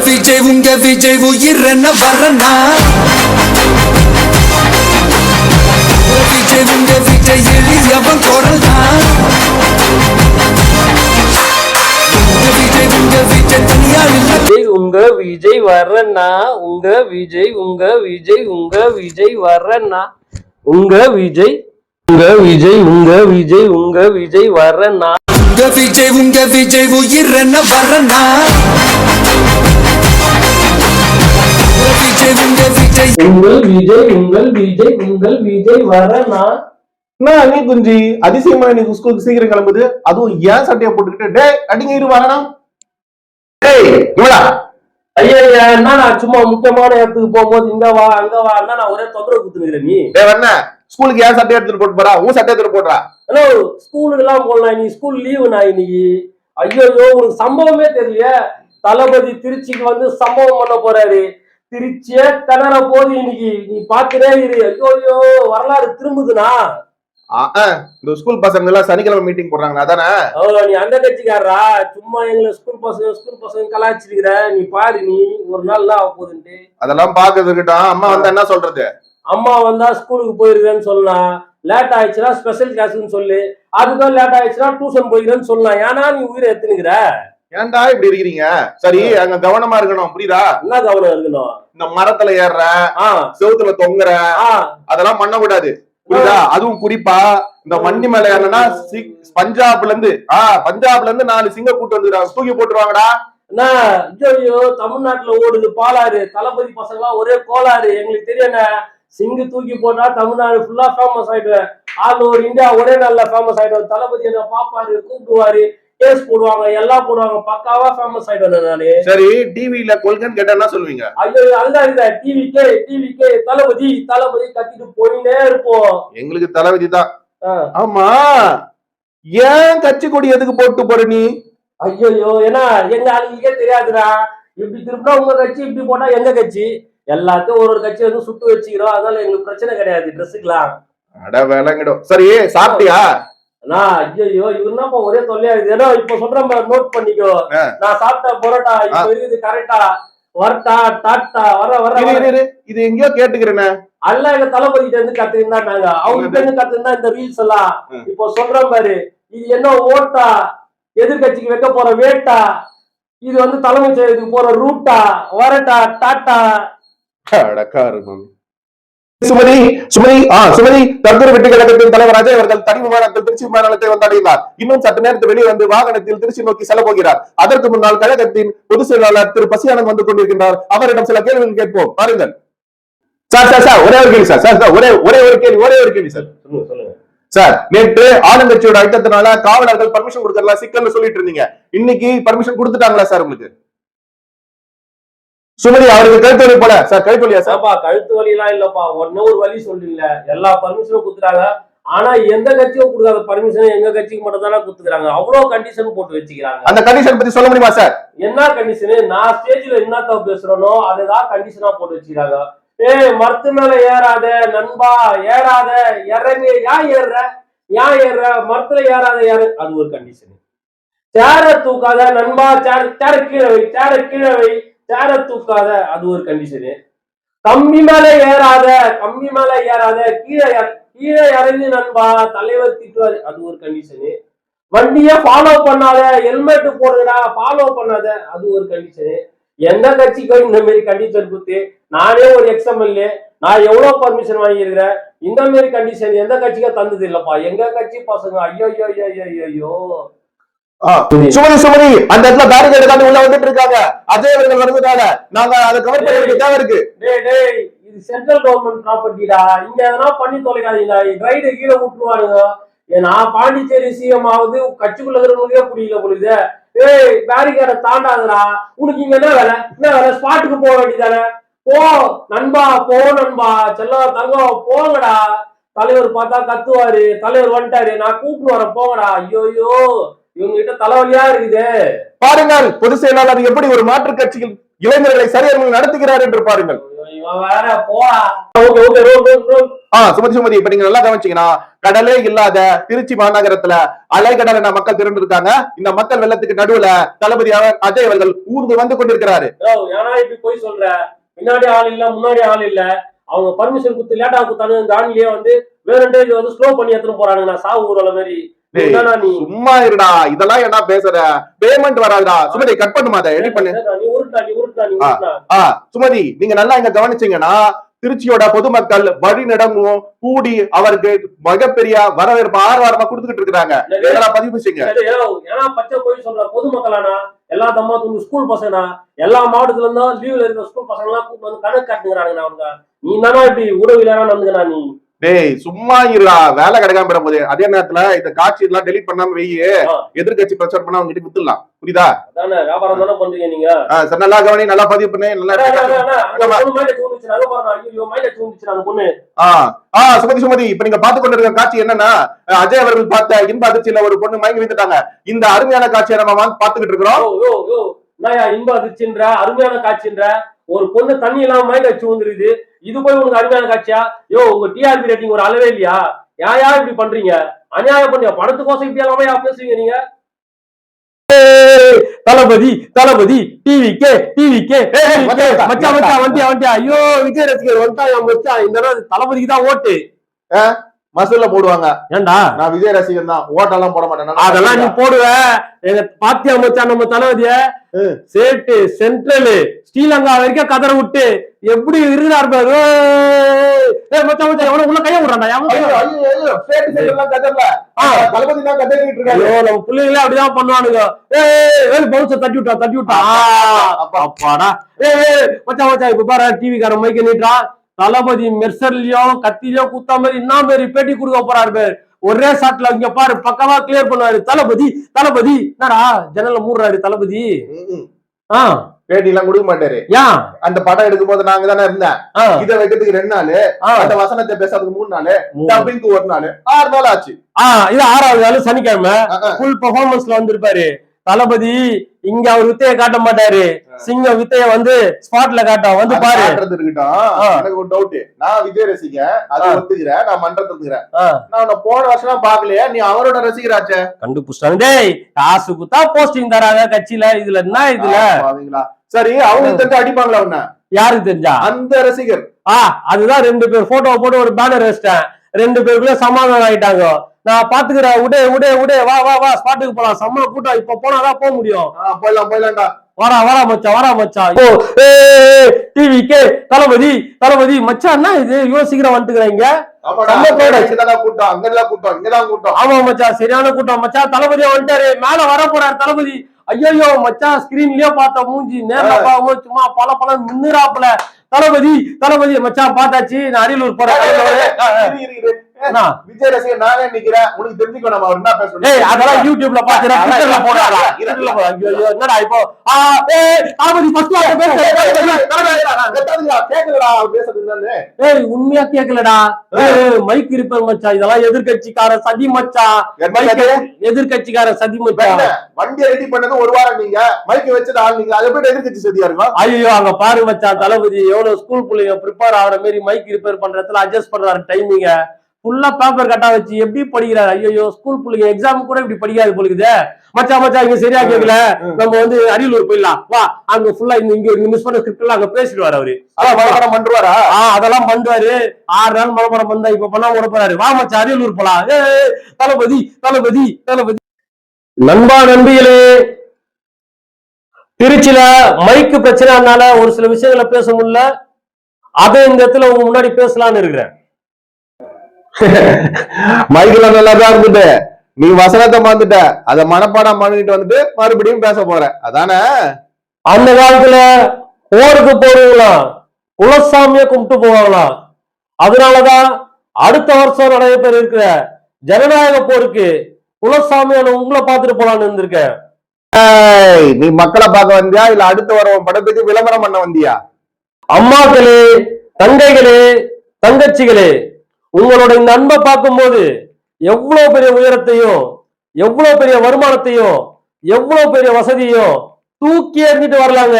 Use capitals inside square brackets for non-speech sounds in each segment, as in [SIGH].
விஜய் உங்க விஜய் உயிர் என்ன வரனா விஜய் உங்க விஜய் எளியவன் குரல் தான் உங்க விஜய் உங்க விஜய் உங்க விஜய் உங்க விஜய் உங்க விஜய் உங்க விஜய் உங்க விஜய் உங்க விஜய் உங்க விஜய் உங்க விஜய் வர்றண்ணா உங்க விஜய் உங்க விஜய் உயிர் என்ன வரனா உங்க விஜய் உங்கள் விஜய் உங்கள் விஜய் உங்கள் விஜய் என்ன நீ குஞ்சி அதிசயமா நீ ஸ்கூலுக்கு சீக்கிரம் கிளம்புது. அதுவும் ஏன் சட்டையை போட்டுக்கிட்டு? டேய் அடிங்க இரு வரணும் டேய் ஐயா ஐயா என்ன நான் சும்மா முக்கியமான இடத்துக்கு போகும்போது இங்க வா அங்க வா. என்ன நான் ஒரே தொந்தரவு குத்துனுக்கிறேன் நீ. டேய் வண்ண ஸ்கூலுக்கு ஏன் சட்டை எடுத்துட்டு போட்டு போறா? உன் சட்டை எடுத்துட்டு போடுறா ஹலோ ஸ்கூலுக்கு எல்லாம் போடலாம் நீ. ஸ்கூல் லீவு நான் இன்னைக்கு. ஐயோ உனக்கு சம்பவமே தெரியல தளபதி திருச்சிக்கு வந்து சம்பவம் பண்ண போறாரு. திருச்சியே திணற போது இன்னைக்கு நீ பாத்துனே இரு. ஐயோ வரலாறு திரும்புதுனா இந்த ஸ்கூல் பசங்க எல்லாம் சனிக்கிழமை மீட்டிங் போடுறாங்க அதானே? நீ அந்த கட்சிக்காரரா? சும்மா எங்களை ஸ்கூல் பசங்க ஸ்கூல் பசங்க கலாய்ச்சிருக்கிற. நீ பாரு நீ ஒரு நாள் ஆக போகுதுன்ட்டு. அதெல்லாம் பாக்குறது இருக்கட்டும் அம்மா வந்தா என்ன சொல்றது? அம்மா வந்தா ஸ்கூலுக்கு போயிருக்கேன்னு சொல்லலாம் லேட் ஆயிடுச்சுன்னா ஸ்பெஷல் கிளாஸ்னு சொல்லு. அதுக்கும் லேட் ஆயிடுச்சுன்னா டியூஷன் போயிருக்கேன்னு சொல்லலாம் ஏன்னா நீ உயிரை எத்துனுக்குற ஏன்டா இப்படி இருக்கிறீங்க? சரி அங்க கவனமா இருக்கணும். புரியுதா? என்ன கவனம் இருக்கணும்? இந்த மரத்துல ஏறுற செவுத்துல தொங்குற அதெல்லாம் பண்ணக்கூடாது. புரியுதா? அதுவும் குறிப்பா இந்த வண்டி மேல ஏறனா பஞ்சாப்ல இருந்து ஆ பஞ்சாப்ல இருந்து நாலு சிங்க கூட்டு வந்துருக்காங்க. தூக்கி போட்டுருவாங்கடா. என்ன? ஐயோ தமிழ்நாட்டுல ஓடுது பாலாறு. தளபதி பசங்களாம் ஒரே கோளாறு. எங்களுக்கு தெரியல சிங்கு தூக்கி போட்டா தமிழ்நாடு ஃபுல்லா ஃபேமஸ் ஆயிடுவேன். ஆல் ஓவர் இந்தியா ஒரே நாள்ல ஃபேமஸ் ஆயிடுவேன் தளபதி என்ன பாப்பாரு கூப்பிடுவாரு. கேஸ் போடுவாங்க எல்லாம் போடுவாங்க. பக்காவா ஃபேமஸ் ஆயிடுவேன் நானு சரி டிவில கொள்கைன்னு கேட்டா என்ன சொல்லுவீங்க. ஐயோ அதுதான் இருந்த டிவிக்கே டிவிக்கே தளபதி தளபதி கத்திட்டு போயினே இருப்போம். எங்களுக்கு தலைவிதி தான். ஆமா. ஏன் கட்சி கொடி எதுக்கு போட்டு போற நீ? ஐயோ ஏன்னா எங்க ஆளுங்களுக்கே தெரியாதுடா. இப்படி திருப்பினா உங்க கட்சி இப்படி போட்டா எங்க கட்சி? எல்லாத்தையும் ஒரு ஒரு கட்சி வந்து சுட்டு வச்சுக்கிறோம். அதனால எங்களுக்கு பிரச்சனை கிடையாது ட்ரெஸ்ஸுக்கலாம் அட விளங்கிடும் சரி சாப்பிட்டியா? அண்ணா ஐயோ இவர் என்னப்பா ஒரே தொல்லையா இருக்குது. ஏன்னா இப்ப சொல்றேன் நோட் பண்ணிக்கோ. நான் சாப்பிட்ட பரோட்டா இப்ப இருக்குது கரெக்டா வரட்டா டாட்டா வர வர. இது எங்கேயோ கேட்டுக்கிறேனே. எல்லாம் எங்க தளபதிட்ட இருந்து கத்துக்கிட்டாங்க. அவங்க கிட்ட இருந்து கத்துக்கிட்டா இந்த ரீல்ஸ் எல்லாம். இப்போ சொல்றேன் பாரு இது என்ன ஓட்டா? எதிர்கட்சிக்கு வைக்க போற வேட்டா? இது வந்து தலைமைச் செயலகத்துக்கு போற ரூட்டா வரட்டா டாட்டா மாமி. சுமதி சுமதி ஆ சுமதி தற்கொலை வெற்றி கழகத்தின் தலைவர் அஜய் அவர்கள் தனி விமானத்தில் திருச்சி விமானத்தை வந்தடைந்தார் இன்னும் சற்று நேரத்தில் வெளியே வந்து வாகனத்தில் திருச்சி நோக்கி செல்ல போகிறார். அதற்கு முன்னால் கழகத்தின் பொதுச் செயலாளர் திரு பசியானந்த் வந்து கொண்டிருக்கின்றார். அவரிடம் சில கேள்விகள் கேட்போம். பாருங்கள் சார் சார் சார் ஒரே ஒரு கேள்வி சார் சார் ஒரே ஒரே ஒரு கேள்வி ஒரே ஒரு கேள்வி சார். சொல்லுங்க சொல்லுங்க. சார் நேற்று ஆளுங்கட்சியோட அழுத்தத்தினால காவலர்கள் பர்மிஷன் கொடுக்கறதுல சிக்கல்னு சொல்லிட்டு இருந்தீங்க. இன்னைக்கு பர்மிஷன் கொடுத்துட்டாங்களா சார் உங்களுக்கு? சுமதி அவருக்கு கழுத்து வலி போல. சார் கழுத்து வலியா சார்? கழுத்து வலி எல்லாம் இல்லப்பா. ஒன்னே ஒரு வழி சொல்றீங்கள. எல்லா பர்மிஷனும் கொடுத்துறாங்க ஆனா எந்த கட்சியும் கொடுக்காத பர்மிஷன் எங்க கட்சிக்கு மட்டும் தானே கொடுத்துக்கிறாங்க. அவ்வளவு கண்டிஷன் போட்டு வச்சுக்கிறாங்க. அந்த கண்டிஷன் பத்தி சொல்ல முடியுமா சார்? என்ன கண்டிஷனு நான் ஸ்டேஜ்ல என்னத்த பேசுறேனோ அதுதான் கண்டிஷனா போட்டு வச்சுக்கிறாங்க. ஏய் மரத்து மேல ஏறாத நண்பா ஏறாத இறங்கு. ஏன் ஏறுற? ஏன் ஏறுற? மரத்துல ஏறாத ஏறு அது ஒரு கண்டிஷன் சேர தூக்காத நண்பா சேர சேர கீழே வை சேர கீழே வை. சேர தூக்காத அது ஒரு கண்டிஷனு கம்பி மேல ஏறாத கம்பி மேல ஏறாத கீழே இற- கீழே இறங்கி நண்பா தலைவர் திட்டுவாரு அது ஒரு கண்டிஷனு வண்டிய ஃபாலோ பண்ணாத ஹெல்மெட் போடுங்கடா ஃபாலோ பண்ணாத அது ஒரு கண்டிஷனு எந்த கட்சிக்கும் இந்த மாதிரி கண்டிஷன் கொடுத்து நானே ஒரு எக்ஸ்எம்எல்ஏ நான் எவ்வளவு பர்மிஷன் வாங்கியிருக்கிறேன்? இந்த மாதிரி கண்டிஷன் எந்த கட்சிக்கும் தந்தது இல்லப்பா. எங்க கட்சி பசங்க ஐயோ ஐயோ ஐயோ ஐயோ ஐயோ சுமதி சுமதி. அந்த இடத்துல பேரிகேடு தாண்டி உள்ள வந்துட்டு இருக்காங்க. அஜய் அவர்கள் வந்ததால நாங்க அதை கவர் பண்ண வேண்டிய தேவை இருக்கு. டேய் டேய் இது சென்ட்ரல் கவர்மெண்ட் ப்ராப்பர்ட்டிடா இங்க எதனா பண்ணி தொலைக்காதீங்க. ரைடு கீழே விட்டுருவானுங்க நான் பாண்டிச்சேரி சிஎம் ஆகுது கட்சிக்குள்ள இருக்கிறவங்களுக்கே புரியல பொழுது. ஏய் பேரிகேட தாண்டாதடா. உனக்கு இங்க என்ன வேலை? என்ன வேலை? ஸ்பாட்டுக்கு போக வேண்டியதானே? போ நண்பா போ நண்பா. செல்ல தங்கம் போங்கடா. தலைவர் பார்த்தா கத்துவாரு. தலைவர் வந்துட்டாரு. நான் கூப்பிட்டு வரேன் போங்கடா. ஐயோ. இவங்க கிட்ட தலைவலியா இருக்குது. பாருங்கள் பொதுச் செயலாளர் எப்படி ஒரு மாற்றுக் கட்சியில் இளைஞர்களை சரியாக நடத்துகிறார் என்று பாருங்கள். வேற சுமதி சுமதி இப்ப நீங்க நல்லா கவனிச்சீங்கன்னா கடலே இல்லாத திருச்சி மாநகரத்துல அலைக்கடல் மக்கள் திரண்டு இருக்காங்க இந்த மக்கள் வெள்ளத்துக்கு நடுவுல தளபதி அவர் அஜய் அவர்கள் ஊர்ந்து வந்து கொண்டிருக்கிறாரு. ஏன்னா இப்படி போய் சொல்ற? பின்னாடி ஆள் இல்ல முன்னாடி ஆள் இல்ல. அவங்க பர்மிஷன் கொடுத்து லேட்டா கொடுத்தானு ஆண்லயே வந்து வேறண்டே இது வந்து ஸ்லோ பண்ணி எடுத்துட்டு போறானுங்க. நான் சாவு ஊர்வல மாதிரி. சும்மா இருடா. இதெல்லாம் என்ன பேசுற? பேமெண்ட் வராதுடா. சுமதி கட் பண்ணுமா அதை? எடிட் பண்ணு. சுமதி நீங்க நல்லா இங்க கவனிச்சீங்கன்னா திருச்சியோட பொதுமக்கள் வழிநடங்கும் கூடி அவருக்கு மிகப்பெரிய வரவேற்பு ஆர்வாரமா கொடுத்துக்கிட்டு இருக்காங்க இதெல்லாம் பதிவு செய்யுங்க. ஏன்னா பச்சை போய் சொல்ற பொதுமக்களானா எல்லா தம்மா துண்டு ஸ்கூல் பசங்கனா எல்லா மாவட்டத்துல இருந்தும் லீவ்ல இருக்கிற ஸ்கூல் பசங்க எல்லாம் கூப்பிட்டு வந்து கணக்கு காட்டுங்கிறானுங்க அவங்க. நீ தானே இப்படி உடவிலாம் நடந்துக்கணா நீ? டேய் சும்மா இருடா. வேலை கிடைக்காம போது அதே நேரத்துல இந்த காட்சி எல்லாம் டெலிட் பண்ணாம வெய்யு. எதிர்கட்சி பிரச்சாரம் பண்ணா அவங்க கிட்ட வித்துடலாம். புரியுதா? அதானே வியாபாரம் தானே பண்றீங்க நீங்க? ஆ, சரி நல்லா கவனி நல்லா பதிவு பண்ணு நல்லா. ஆ சுமதி சுமதி இப்ப நீங்க பார்த்து கொண்டிருக்கிற காட்சி என்னன்னா அஜய் அவர்கள் பார்த்த இன்ப அதிர்ச்சியில ஒரு பொண்ணு மயங்கி வித்துட்டாங்க இந்த அருமையான காட்சியை நம்ம வந்து பாத்துக்கிட்டு இருக்கிறோம். இன்ப அதிர்ச்சின்ற, அருமையான காட்சின்ற, ஒரு பொண்ணு தண்ணி இல்லாம மயக்க வச்சு வந்துருது இது போய் உனக்கு அருமையான காட்சியா? யோ உங்க டிஆர்பி ரேட்டிங் ஒரு அளவே இல்லையா? ஏன் ஏன் இப்படி பண்றீங்க? அநியாயம் பண்ணீங்க பணத்துக்கோசம் இப்படி எல்லாமே பேசுவீங்க நீங்க? Thalapathy Thalapathy TV K TV K மச்சான் மச்சான் வண்டியா வண்டியா? ஐயோ விஜய் ரசிகர் வந்துட்டா மச்சான் இந்த தடவை தளபதிக்கு தான் ஓட்டு. மசூல்ல போடுவாங்க. ஏன்டா? நான் விஜய் ரசிகன் தான். ஓட்டெல்லாம் போட மாட்டேன். அதெல்லாம் நீ போடுவ. எங்க பாத்தியா மச்சான் நம்ம தளபதிய. சேட்டு சென்ட்ரல். ஸ்ரீலங்கா வரைக்கும் கதற விட்டு எப்படி இருக்கிறார் பாரு. மச்சான் மச்சான் எவனோ உள்ள கைய விடுறான்டா ஐயோ, நம்ம பிள்ளைங்களே அப்படிதான் பண்ணுவானுங்க. ஏய் தட்டி விட்டா தட்டி விட்டா. அப்பாடா. ஏய் மச்சான் மச்சான் இப்ப பாரு டிவி காரன் மைக்க நீட்டான் தளபதி மெர்சர்லயும் கத்திலயும் குத்தா மாதிரி என்ன மாதிரி பேட்டி கொடுக்க போறாரு பேர். ஒரே ஷாட்ல இங்க பாரு பக்கவா கிளியர் பண்ணுவாரு. தளபதி தளபதி. என்னடா ஜன்னல மூடுறாரு தளபதி. ம், ம். ஆ. பேட்டி எல்லாம் கொடுக்க மாட்டாரு. அந்த படம் எடுக்கும் போது நாங்க தானே இருந்தேன் இதை வைக்கிறதுக்கு ரெண்டு நாள் அந்த வசனத்தை பேசுறதுக்கு மூணு நாள். டப்பிங்க்கு ஒரு நாள் ஆறு நாள் ஆச்சு. இது ஆறாவது நாள் சனிக்கிழமை. ஃபுல் பெர்ஃபார்மன்ஸ்ல வந்திருப்பாரு. தளபதி இங்க அவர் வித்தைய காட்ட மாட்டாரு. சிங்கம் வித்தைய வந்து ஸ்பாட்ல காட்டும் வந்து பாரு. எனக்கு ஒரு டவுட் நான் விஜய் ரசிகன். அதை. ஒத்துக்கிறேன். நான் மன்றத்தை ஒத்துக்கிறேன். நான் போன வருஷம் பாக்கலையே நீ அவரோட ரசிகராச்சே. கண்டுபிடிச்சிட்டாங்க. டேய் காசு குத்தா போஸ்டிங் தராங்க கட்சியில. இதுல என்ன இதுல? சரி அவங்களுக்கு தெரிஞ்சு அடிப்பாங்களா உன்ன? யாருக்கு தெரிஞ்சா? அந்த ரசிகர். ஆ அதுதான் ரெண்டு பேர். போட்டோ போட்டு ஒரு பேனர் வச்சிட்டேன். ரெண்டு பேருக்குள்ள சமாதானம் ஆயிட்டாங்க. நான் பாத்துக்கிறேன் உடே உடே உடே வா வா வா ஸ்பாட்டுக்கு போலாம் சம்மள கூட்டம் இப்ப போனாதான் போக முடியும் போயிடலாம் போயிடலாம்டா வாடா வாடா மச்சான் வாடா மச்சான் ஓ டிவி கே தளபதி தளபதி மச்சான் என்ன இது சீக்கிரம் வந்துக்கிறீங்க செம்ம ஆமா மச்சான் சரியான கூட்டம் மச்சான் தளபதியா வந்துட்டாரு மேல வர போறாரு தளபதி ஐயோ மச்சான் ஸ்கிரீன்லயே பார்த்த மூஞ்சி நேர்ல பார்க்கும்போது சும்மா பல பல மின்னுறாப்புல தளபதி தளபதி மச்சான் பார்த்தாச்சு நான் அரியலூர் போறேன் விஜய் ரசிகர் நானே நிக்கிறேன் உனக்கு தெரிஞ்சுக்கோ நம்ம அவர் என்ன அதெல்லாம் யூடியூப்ல பாத்துறேன் ட்விட்டர்ல போடுறாரா ட்விட்டர்ல போடுறா ஐயோ என்னடா இப்போ ஆ ஏய் ஃபர்ஸ்ட் கேக்குறா அவர் பேசுறது என்னன்னு ஏய் உண்மையா கேக்கலடா மைக் இருப்பர் மச்சான் இதெல்லாம் எதிர்க்கட்சிக்கார சதி மச்சான் மைக் எதிர்க்கட்சிக்கார சதி மச்சான்? வண்டியை ரெடி பண்ணது ஒரு வாரம் நீங்க மைக் வச்சது ஆள் நீங்க அதை போய் எதிர்கட்சி சதியா இருக்கும் ஐயோ அங்க பாரு மச்சான் தளபதி எவ்வளவு ஸ்கூல் பிள்ளைங்க ப்ரிப்பேர் ஆகுற மாதிரி மைக் ரிப்பேர் பண்றதுல அட்ஜஸ்ட் பண்றாரு டைமிங்க ஃபுல்லா பேப்பர் கட்டா வச்சு எப்படி படிக்கிறாரு? ஐயோ ஸ்கூல் பிள்ளைங்க எக்ஸாம் கூட இப்படி படிக்காது போலுக்குதே. மச்சான் மச்சான் இங்க சரியா கேக்கல ம். நம்ம வந்து அரியலூர் போயிடலாம். வா அங்க ஃபுல்லா இங்க இங்க மிஸ் பண்ண ஸ்கிரிப்ட் எல்லாம் அங்க பேசிடுவாரு அவரு. மனப்பாடம் பண்றாரா ஆ அதெல்லாம் பண்ணுவாரு ஆறு நாள் மலப்படம் பண்ணா இப்ப பண்ணா விட போறாரு. வா மச்சான் அரியலூர் போலாம். தளபதி தளபதி தளபதி. நண்பா நண்பிகளே திருச்சியில மைக்கு பிரச்சனைனால ஒரு சில விஷயங்களை பேச முடியல. அதை இந்த இடத்துல உங்க முன்னாடி பேசலாம்னு இருக்கிறேன். [LAUGHS] மைக்ல நல்லா தான் இருந்துட்டு. நீ வசனத்தை மறந்துட்ட. அத மனப்பாடம் பண்ணிட்டு வந்துட்டு மறுபடியும் பேச போற. அதானே? அந்த காலத்துல போருக்கு போறவங்களாம் குலசாமிய கும்பிட்டு போவாங்களாம். அதனாலதான் அடுத்த வருஷம் நடைபெற இருக்கிற ஜனநாயக போருக்கு குலசாமியான உங்களை பார்த்துட்டு போலான்னு இருந்திருக்கேன். நீ மக்களை பார்க்க வந்தியா? இல்ல அடுத்து வர உன் படத்துக்கு விளம்பரம் பண்ண வந்தியா? அம்மாக்களே தங்கைகளே தங்கச்சிகளே உங்களோட இந்த அன்பை பார்க்கும்போது எவ்வளவு பெரிய உயரத்தையும் எவ்வளவு பெரிய வருமானத்தையும் எவ்வளவு பெரிய வசதியும் தூக்கி எறிஞ்சிட்டு வரலாங்க.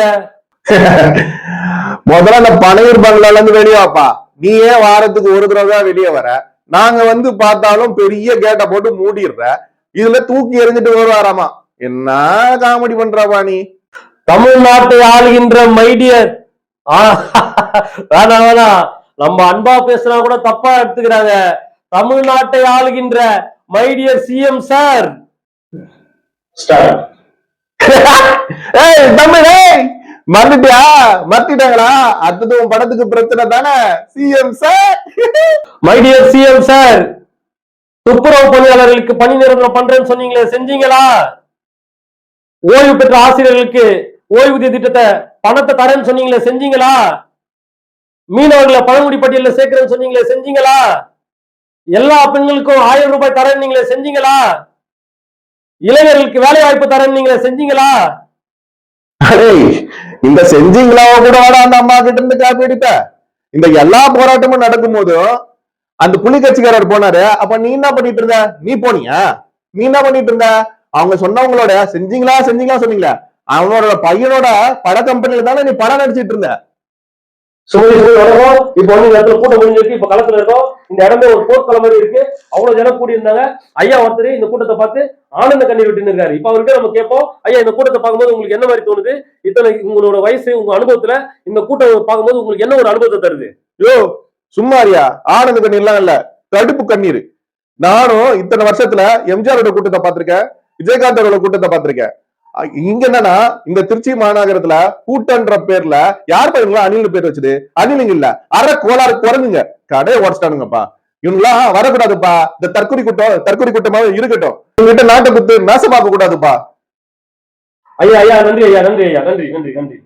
[LAUGHS] முதல்ல அந்த பனையூர் பங்களால இருந்து வெளியே வாப்பா. நீயே வாரத்துக்கு ஒரு தடவை தான் வெளியே வர. நாங்க வந்து பார்த்தாலும் பெரிய கேட்டை போட்டு மூடிடுற. இதுல தூக்கி எறிஞ்சிட்டு வருவாராமா? என்ன காமெடி பண்றப்பா நீ? தமிழ்நாட்டை ஆளுகின்ற மைடியர். வேணாம் [LAUGHS] வேணாம் நம்ம அன்பா பேசினா கூட தப்பா எடுத்துக்கிறாங்க. தமிழ்நாட்டை ஆளுகின்ற மைடியர் சிஎம் சார். [LAUGHS] தமிழ் மறந்துட்டியா? மறந்துட்டாங்களா? அடுத்தது உன் படத்துக்கு பிரச்சனை தானே? CM sir. [LAUGHS] My dear CM sir துப்புரவு பணியாளர்களுக்கு பணி நிரந்தரம் பண்றேன்னு சொன்னீங்களே செஞ்சீங்களா? ஓய்வு பெற்ற ஆசிரியர்களுக்கு ஓய்வூதிய திட்டத்தை பணத்தை தரேன்னு சொன்னீங்களே செஞ்சீங்களா? மீனவர்களை பழங்குடி பட்டியலில் சேர்க்கிறேன்னு சொன்னீங்களே செஞ்சீங்களா? எல்லா பெண்களுக்கும் ஆயிரம் ரூபாய் தரேன் நீங்களே செஞ்சீங்களா? இளைஞர்களுக்கு வேலை வாய்ப்பு தரேன் நீங்களே செஞ்சீங்களா? இந்த செஞ்சீங்களா கூட வாடா அந்த அம்மா கிட்ட இருந்து காப்பி அடிப்ப. இந்த எல்லா போராட்டமும் நடக்கும் போதும் அந்த புலி கட்சிக்காரர் போனாரு. அப்ப நீ என்ன பண்ணிட்டு இருந்த? நீ போனியா? நீ என்ன பண்ணிட்டு இருந்த? அவங்க சொன்னவங்களோட செஞ்சீங்களா செஞ்சீங்களா சொன்னீங்களா. அவனோட பையனோட பட கம்பெனில தானே நீ படம் நடிச்சிட்டு இருந்த? சுமதி சுமதி வணக்கம். இப்போ வந்து இந்த இடத்துல கூட்டம் முடிஞ்சிருக்கு. இப்ப களத்துல இருக்கோம். இந்த இடமே ஒரு போர்க்களம் மாதிரி இருக்கு. அவ்வளவு ஜனம் கூடி இருந்தாங்க ஐயா ஒருத்தர் இந்த கூட்டத்தை பார்த்து ஆனந்த கண்ணீர் விட்டு இருக்காரு. இப்ப அவர்கிட்ட நம்ம கேட்போம். ஐயா இந்த கூட்டத்தை பார்க்கும்போது உங்களுக்கு என்ன மாதிரி தோணுது? இத்தனை உங்களோட வயசு உங்க அனுபவத்துல இந்த கூட்டம் பார்க்கும்போது உங்களுக்கு என்ன ஒரு அனுபவத்தை தருது? யோ சும்மாரியா ஆனந்த கண்ணீர்லாம் இல்ல. தடுப்பு கண்ணீர். நானும் இத்தனை வருஷத்துல எம்ஜிஆரோட கூட்டத்தை பார்த்திருக்கேன். விஜயகாந்தோட கூட்டத்தை பார்த்திருக்கேன். இங்க என்னன்னா இந்த திருச்சி மாநகரத்துல கூட்டன்ற பேர்ல யார் பையங்களா அணில் பேர் வச்சது? அணிலுங்க இல்ல. அரை கோளாறு குரங்குங்க. கடையை உடச்சிட்டானுங்கப்பா. இவங்களா வரக்கூடாதுப்பா. இந்த தற்கொலை கூட்டம் தற்கொலை கூட்டமாவே இருக்கட்டும். இவங்கிட்ட நாட்டை குத்து மேச பார்க்க கூடாதுப்பா ஐயா ஐயா நன்றி ஐயா நன்றி ஐயா நன்றி நன்றி நன்றி.